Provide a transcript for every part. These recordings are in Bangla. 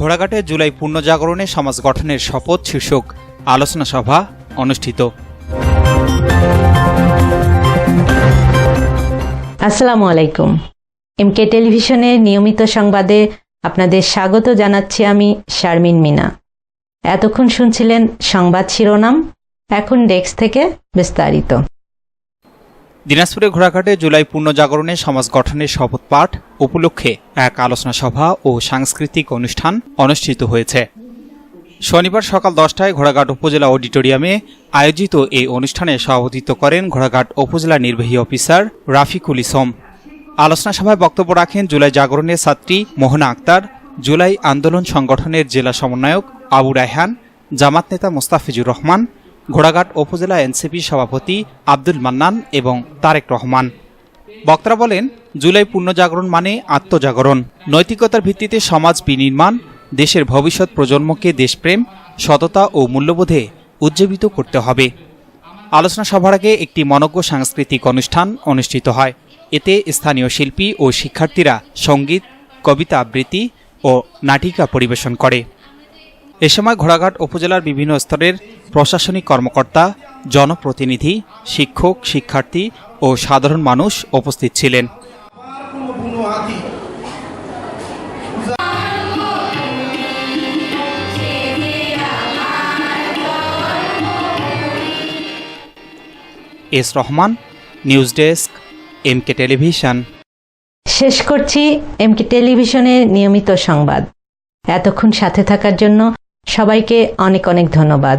ঘোড়াঘাটে জুলাই পূর্ণ জাগরণে সমাজ গঠনের শপথ শীর্ষক আলোচনা সভা অনুষ্ঠিত। আসসালামু আলাইকুম। এমকে টেলিভিশনের নিয়মিত সংবাদে আপনাদের স্বাগত জানাচ্ছি আমি শারমিন মিনা। এতক্ষণ শুনছিলেন সংবাদ শিরোনাম, এখন ডেস্ক থেকে বিস্তারিত। দিনাজপুরে ঘোড়াঘাটে জুলাই পূর্ণ জাগরণে সমাজ গঠনের শপথ পাঠ উপলক্ষে এক আলোচনা সভা ও সাংস্কৃতিক অনুষ্ঠান অনুষ্ঠিত হয়েছে। শনিবার সকাল দশটায় ঘোড়াঘাট উপজেলা অডিটোরিয়ামে আয়োজিত এই অনুষ্ঠানে সভাপতিত্ব করেন ঘোড়াঘাট উপজেলা নির্বাহী অফিসার রাফিকুল ইসম আলোচনা সভায় বক্তব্য রাখেন জুলাই জাগরণের ছাত্রী মোহনা আক্তার, জুলাই আন্দোলন সংগঠনের জেলা সমন্বয়ক আবু রায়হান, জামাত নেতা মোস্তাফিজুর রহমান ঘোড়াঘাট উপজেলা এনসিপি সভাপতি আব্দুল মান্নান এবং তারেক রহমান। বক্তারা বলেন, জুলাই পূর্ণ জাগরণ মানে আত্মজাগরণ। নৈতিকতার ভিত্তিতে সমাজ বিনির্মাণ, দেশের ভবিষ্যৎ প্রজন্মকে দেশপ্রেম, সততা ও মূল্যবোধে উজ্জীবিত করতে হবে। আলোচনা সভার আগে একটি মনজ্ঞ সাংস্কৃতিক অনুষ্ঠান অনুষ্ঠিত হয়। এতে স্থানীয় শিল্পী ও শিক্ষার্থীরা সংগীত, কবিতা আবৃত্তি ও নাটিকা পরিবেশন করে। এ সময় ঘোড়াঘাট উপজেলার বিভিন্ন স্তরের প্রশাসনিক কর্মকর্তা, জনপ্রতিনিধি, শিক্ষক, শিক্ষার্থী ও সাধারণ মানুষ উপস্থিত ছিলেন। S Rahman, news desk, MK television. শেষ করছি এমকে টেলিভিশনের নিয়মিত সংবাদ। এতক্ষণ সাথে থাকার জন্য সবাইকে অনেক অনেক ধন্যবাদ।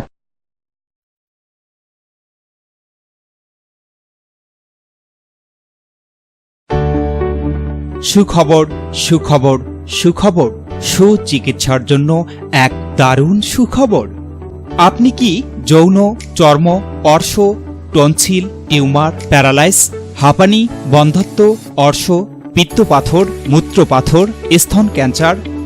সুখবর সুখবর সুখবর, সুচিকিৎসার জন্য এক দারুণ সুখবর। আপনি কি যৌন, চর্ম, অর্শ, টনসিল, টিউমার, প্যারালাইস, হাঁপানি, বন্ধত্ব, অর্শ, পিত্তপাথর, মূত্রপাথর, স্তন ক্যান্সার